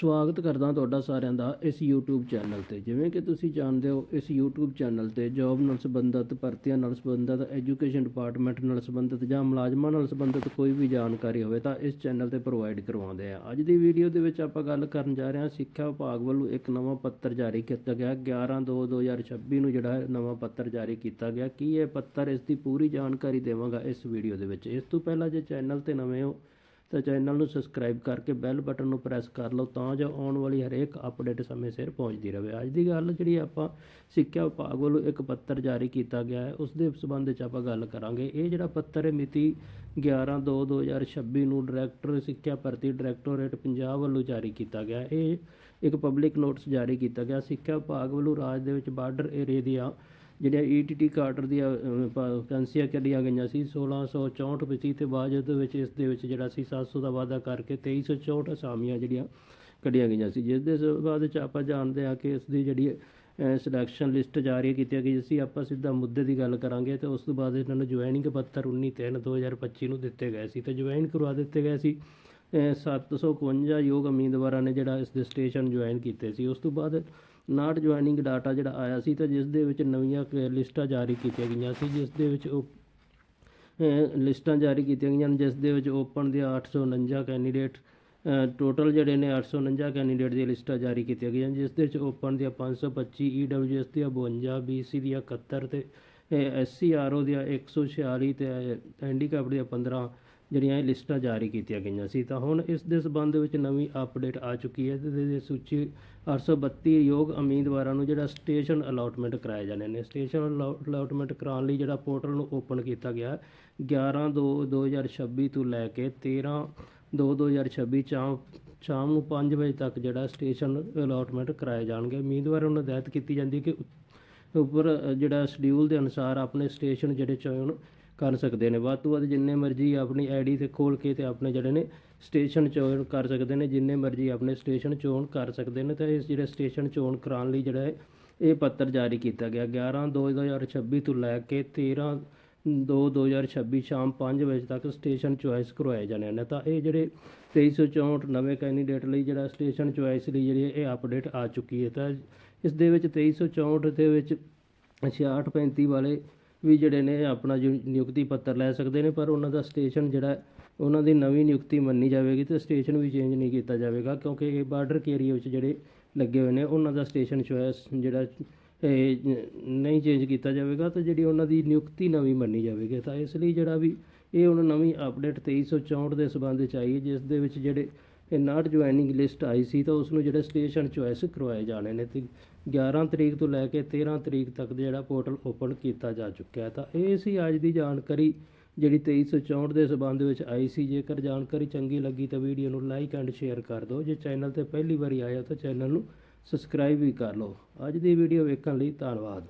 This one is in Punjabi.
ਸਵਾਗਤ ਕਰਦਾ ਤੁਹਾਡਾ ਸਾਰਿਆਂ ਦਾ ਇਸ YouTube ਚੈਨਲ ਤੇ। ਜਿਵੇਂ ਕਿ ਤੁਸੀਂ ਜਾਣਦੇ ਹੋ, ਇਸ YouTube ਚੈਨਲ ਤੇ ਜੌਬ ਨਾਲ ਸੰਬੰਧਿਤ, ਭਰਤੀਆਂ ਨਾਲ ਸੰਬੰਧਿਤ ਐਜੂਕੇਸ਼ਨ ਡਿਪਾਰਟਮੈਂਟ ਨਾਲ ਸੰਬੰਧਿਤ ਜਾਂ ਮੁਲਾਜ਼ਮਾਂ ਨਾਲ ਸੰਬੰਧਿਤ ਕੋਈ ਵੀ ਜਾਣਕਾਰੀ ਹੋਵੇ ਤਾਂ ਇਸ ਚੈਨਲ ਤੇ ਪ੍ਰੋਵਾਈਡ ਕਰਵਾਉਂਦੇ ਆ। ਅੱਜ ਦੀ ਵੀਡੀਓ ਦੇ ਵਿੱਚ ਆਪਾਂ ਗੱਲ ਕਰਨ ਜਾ ਰਹੇ ਹਾਂ, ਸਿੱਖਿਆ ਵਿਭਾਗ ਵੱਲੋਂ ਇੱਕ ਨਵਾਂ ਪੱਤਰ ਜਾਰੀ ਕੀਤਾ ਗਿਆ। 11/2/2026 ਨੂੰ ਜਿਹੜਾ ਨਵਾਂ ਪੱਤਰ ਜਾਰੀ ਕੀਤਾ ਗਿਆ। ਕੀ ਇਹ ਪੱਤਰ ਇਸ ਦੀ ਪੂਰੀ ਜਾਣਕਾਰੀ ਦੇਵਾਂਗਾ ਇਸ ਵੀਡੀਓ ਦੇ ਵਿੱਚ? ਇਸ ਤੋਂ ਪਹਿਲਾਂ ਜੇ ਚੈਨਲ ਤੇ ਨਵੇਂ ਹੋ ਤਾਂ ਚੈਨਲ ਨੂੰ ਸਬਸਕ੍ਰਾਈਬ ਕਰਕੇ ਬੈਲ ਬਟਨ ਨੂੰ ਪ੍ਰੈਸ ਕਰ ਲਓ, ਤਾਂ ਜੋ ਆਉਣ ਵਾਲੀ ਹਰੇਕ ਅਪਡੇਟ ਸਮੇਂ ਸਿਰ ਪਹੁੰਚਦੀ ਰਹੇ। ਅੱਜ ਦੀ ਗੱਲ ਜਿਹੜੀ ਆਪਾਂ ਸਿੱਖਿਆ ਵਿਭਾਗ ਵੱਲੋਂ ਇੱਕ ਪੱਤਰ ਜਾਰੀ ਕੀਤਾ ਗਿਆ ਹੈ, ਉਸ ਦੇ ਸੰਬੰਧ ਵਿੱਚ ਆਪਾਂ ਗੱਲ ਕਰਾਂਗੇ। ਇਹ ਜਿਹੜਾ ਪੱਤਰ ਹੈ ਮਿਤੀ 11/2/2026 ਨੂੰ ਡਾਇਰੈਕਟਰ ਸਿੱਖਿਆ ਭਰਤੀ ਡਾਇਰੈਕਟੋਰੇਟ ਪੰਜਾਬ ਵੱਲੋਂ ਜਾਰੀ ਕੀਤਾ ਗਿਆ। ਇਹ ਇੱਕ ਪਬਲਿਕ ਨੋਟਿਸ ਜਾਰੀ ਕੀਤਾ ਗਿਆ। ਸਿੱਖਿਆ ਵਿਭਾਗ ਵੱਲੋਂ ਰਾਜ ਦੇ ਵਿੱਚ ਬਾਰਡਰ ਏਰੀਆ ਦੀਆਂ ਜਿਹੜੀਆਂ ਈਟੀਟੀ ਕਾਡਰ ਦੀਆਂ ਅਹ, ਪ- ਵੈਕੈਂਸੀਆਂ ਕੱਢੀਆਂ ਗਈਆਂ ਸੀ 1664 ਵਿੱਚ ਸੀ ਤੇ ਬਾਅਦ ਦੇ ਵਿੱਚ ਇਸ ਦੇ ਵਿੱਚ ਜਿਹੜਾ ਸੀ 700 ਦਾ ਵਾਅਦਾ ਕਰਕੇ 2364 ਅਸਾਮੀਆਂ ਜਿਹੜੀਆਂ ਕੱਢੀਆਂ ਗਈਆਂ ਸੀ। ਜਿਸ ਦੇ ਬਾਅਦ ਵਿੱਚ ਆਪਾਂ ਜਾਣਦੇ ਹਾਂ ਕਿ ਇਸ ਦੀ ਜਿਹੜੀ ਸਿਲੈਕਸ਼ਨ ਲਿਸਟ ਜਾਰੀ ਕੀਤੀ ਗਈ ਸੀ। ਆਪਾਂ ਸਿੱਧਾ ਮੁੱਦੇ ਦੀ ਗੱਲ ਕਰਾਂਗੇ ਤੇ ਉਸ ਤੋਂ ਬਾਅਦ ਇਹਨਾਂ ਨੂੰ ਜੁਆਇਨਿੰਗ ਪੱਤਰ 19 3 2025 ਨੂੰ ਦਿੱਤੇ ਗਏ ਸੀ। ਤੇ ਜੁਆਇਨ ਕਰਵਾ ਦਿੱਤੇ ਗਏ ਸੀ। ਅਹ 751 ਯੋਗ ਉਮੀਦਵਾਰਾਂ ਨੇ ਜਿਹੜਾ ਇਸ ਦੇ ਸਟੇਸ਼ਨ ਜੁਆਇਨ ਕੀਤੇ ਸੀ। ਉਸ ਤੋਂ ਬਾਅਦ ਨਾਟ ਜੁਆਇਨਿੰਗ ਡਾਟਾ ਜਿਹੜਾ ਆਇਆ ਸੀ ਤਾਂ ਜਿਸ ਦੇ ਵਿੱਚ ਨਵੀਆਂ ਕ- ਲਿਸਟਾਂ ਜਾਰੀ ਕੀਤੀਆਂ ਗਈਆਂ ਸੀ, ਜਿਸ ਦੇ ਵਿੱਚ ਉਹ ਲਿਸਟਾਂ ਜਾਰੀ ਕੀਤੀਆਂ ਗਈਆਂ ਹਨ ਜਿਸ ਦੇ ਵਿੱਚ ਓਪਨ ਦੇ 849 ਕੈਂਡੀਡੇਟ ਟੋਟਲ ਜਿਹੜੇ ਨੇ 849 ਕੈਂਡੀਡੇਟ ਦੀਆਂ ਲਿਸਟਾਂ ਜਾਰੀ ਕੀਤੀਆਂ ਗਈਆਂ ਜਿਸ ਦੇ ਵਿੱਚ ਓਪਨ ਦੀਆਂ 525 ਈਡਬਲਯੂਐਸ ਦੀਆਂ 52 ਬੀਸੀ ਦੀਆਂ 71 ਤੇ ਐਸਸੀਆਰਓ ਦੀਆਂ 146 ਤੇ ਹੈਂਡੀਕੈਪ ਦੀਆਂ 15 ਜਿਹੜੀਆਂ ਇਹ ਲਿਸਟਾਂ ਜਾਰੀ ਕੀਤੀਆਂ ਗਈਆਂ ਸੀ। ਤਾਂ ਹੁਣ ਇਸ ਦੇ ਸਬੰਧ ਵਿੱਚ ਨਵੀਂ ਅਪਡੇਟ ਆ ਚੁੱਕੀ ਹੈ ਤੇ ਇਹਦੀ ਸੂਚੀ 832 ਯੋਗ ਉਮੀਦਵਾਰਾਂ ਨੂੰ ਜਿਹੜਾ ਸਟੇਸ਼ਨ ਅਲਾਟਮੈਂਟ ਕਰਾਏ ਜਾਣੇ ਨੇ। ਸਟੇਸ਼ਨ ਅਲਾਟਮੈਂਟ ਕਰਾਉਣ ਲਈ ਜਿਹੜਾ ਪੋਰਟਲ ਨੂੰ ਓਪਨ ਕੀਤਾ ਗਿਆ 11 2 2026 ਤੋਂ ਲੈ ਕੇ 13 2 2026 ਚਾਹ ਸ਼ਾਮ ਨੂੰ 5 ਵਜੇ ਤੱਕ ਜਿਹੜਾ ਸਟੇਸ਼ਨ ਅਲਾਟਮੈਂਟ ਕਰਾਏ ਜਾਣਗੇ। ਉਮੀਦਵਾਰਾਂ ਨੂੰ ਹਦਾਇਤ ਕੀਤੀ ਜਾਂਦੀ ਹੈ ਕਿ ਉੱਪਰ ਜਿਹੜਾ ਸ਼ਡਿਊਲ ਦੇ ਅਨੁਸਾਰ ਆਪਣੇ ਸਟੇਸ਼ਨ ਜਿਹੜੇ ਚੋਣ ਕਰ ਸਕਦੇ ਨੇ। ਵੱਧ ਤੋਂ ਵੱਧ ਜਿੰਨੇ ਮਰਜ਼ੀ ਆਪਣੀ ਆਈਡੀ ਤੇ ਖੋਲ ਕੇ ਤੇ ਆਪਣੇ ਜਿਹੜੇ ਨੇ ਸਟੇਸ਼ਨ ਚੋਣ ਕਰ ਸਕਦੇ ਨੇ, ਜਿੰਨੇ ਮਰਜ਼ੀ ਆਪਣੇ ਸਟੇਸ਼ਨ ਚੋਣ ਕਰ ਸਕਦੇ ਨੇ, ਤਾਂ ਇਸ ਜਿਹੜੇ ਸਟੇਸ਼ਨ ਚੋਣ ਕਰਾਉਣ ਲਈ ਜਿਹੜਾ ਹੈ, ਇਹ ਪੱਤਰ ਜਾਰੀ ਕੀਤਾ ਗਿਆ। 11 2 2026 ਤੋਂ ਲੈ ਕੇ 13 2 2026 ਸ਼ਾਮ 5 ਵਜੇ ਤੱਕ ਸਟੇਸ਼ਨ ਚੁਆਇਸ ਕਰਵਾਏ ਜਾਣੇ ਨੇ ਤਾਂ ਇਹ ਜਿਹੜੇ 2364 ਨਵੇਂ ਕੈਂਡੀਡੇਟ ਲਈ ਜਿਹੜਾ ਸਟੇਸ਼ਨ ਚੁਆਇਸ ਲਈ ਜਿਹੜੀ ਇਹ ਅਪਡੇਟ ਆ ਚੁੱਕੀ ਹੈ। ਤਾਂ ਇਸ ਦੇ ਵਿੱਚ 2364 ਦੇ ਵਿੱਚ 66 35 ਵਾਲੇ ਵੀ ਜਿਹੜੇ ਨੇ ਆਪਣਾ ਜੋ ਨਿਯੁਕਤੀ ਪੱਤਰ ਲੈ ਸਕਦੇ ਨੇ, ਪਰ ਉਹਨਾਂ ਦਾ ਸਟੇਸ਼ਨ ਜਿਹੜਾ ਉਹਨਾਂ ਦੀ ਨਵੀਂ ਨਿਯੁਕਤੀ ਮੰਨੀ ਜਾਵੇਗੀ ਤੇ ਸਟੇਸ਼ਨ ਵੀ ਚੇਂਜ ਨਹੀਂ ਕੀਤਾ ਜਾਵੇਗਾ, ਕਿਉਂਕਿ ਇਹ ਬਾਰਡਰ ਏਰੀਆ ਵਿੱਚ ਜਿਹੜੇ ਲੱਗੇ ਹੋਏ ਨੇ, ਉਹਨਾਂ ਦਾ ਸਟੇਸ਼ਨ ਚੁਆਇਸ ਜਿਹੜਾ ਨਹੀਂ ਚੇਂਜ ਕੀਤਾ ਜਾਵੇਗਾ ਤਾਂ ਜਿਹੜੀ ਉਹਨਾਂ ਦੀ ਨਿਯੁਕਤੀ ਨਵੀਂ ਮੰਨੀ ਜਾਵੇਗੀ। ਤਾਂ ਇਸ ਲਈ ਜਿਹੜਾ ਵੀ ਇਹ ਹੁਣ ਨਵੀਂ ਅਪਡੇਟ 2364 ਦੇ ਸਬੰਧ ਵਿੱਚ ਆਈ ਹੈ, ਜਿਸ ਦੇ ਵਿੱਚ ਜਿਹੜੇ ਇਹ ਨਾਟ ਜੁਆਇਨਿੰਗ ਲਿਸਟ ਆਈ ਸੀ, ਤਾਂ ਉਸ ਨੂੰ ਜਿਹੜੇ ਸਟੇਸ਼ਨ ਚੁਆਇਸ ਕਰਵਾਏ ਜਾਣੇ ਨੇ ਤੇ 11 ਤਰੀਕ ਤੋਂ ਲੈ ਕੇ 13 ਤਰੀਕ ਤੱਕ ਜਿਹੜਾ ਪੋਰਟਲ ਓਪਨ ਕੀਤਾ ਜਾ ਚੁੱਕਿਆ ਹੈ। ਤਾਂ ਇਹ ਸੀ ਅੱਜ ਦੀ ਜਾਣਕਾਰੀ ਜਿਹੜੀ 2364 ਦੇ ਸਬੰਧ ਵਿੱਚ ਆਈ ਸੀ। ਜੇਕਰ ਜਾਣਕਾਰੀ ਚੰਗੀ ਲੱਗੀ ਤਾਂ ਵੀਡੀਓ ਨੂੰ ਲਾਈਕ ਐਂਡ ਸ਼ੇਅਰ ਕਰ ਦਿਓ। ਜੇ ਚੈਨਲ ਤੇ ਪਹਿਲੀ ਵਾਰੀ ਆਇਆ ਤਾਂ ਚੈਨਲ ਨੂੰ ਸਬਸਕ੍ਰਾਈਬ ਵੀ ਕਰ ਲਓ। ਅੱਜ ਦੀ ਵੀਡੀਓ ਵੇਖਣ ਲਈ ਧੰਨਵਾਦ।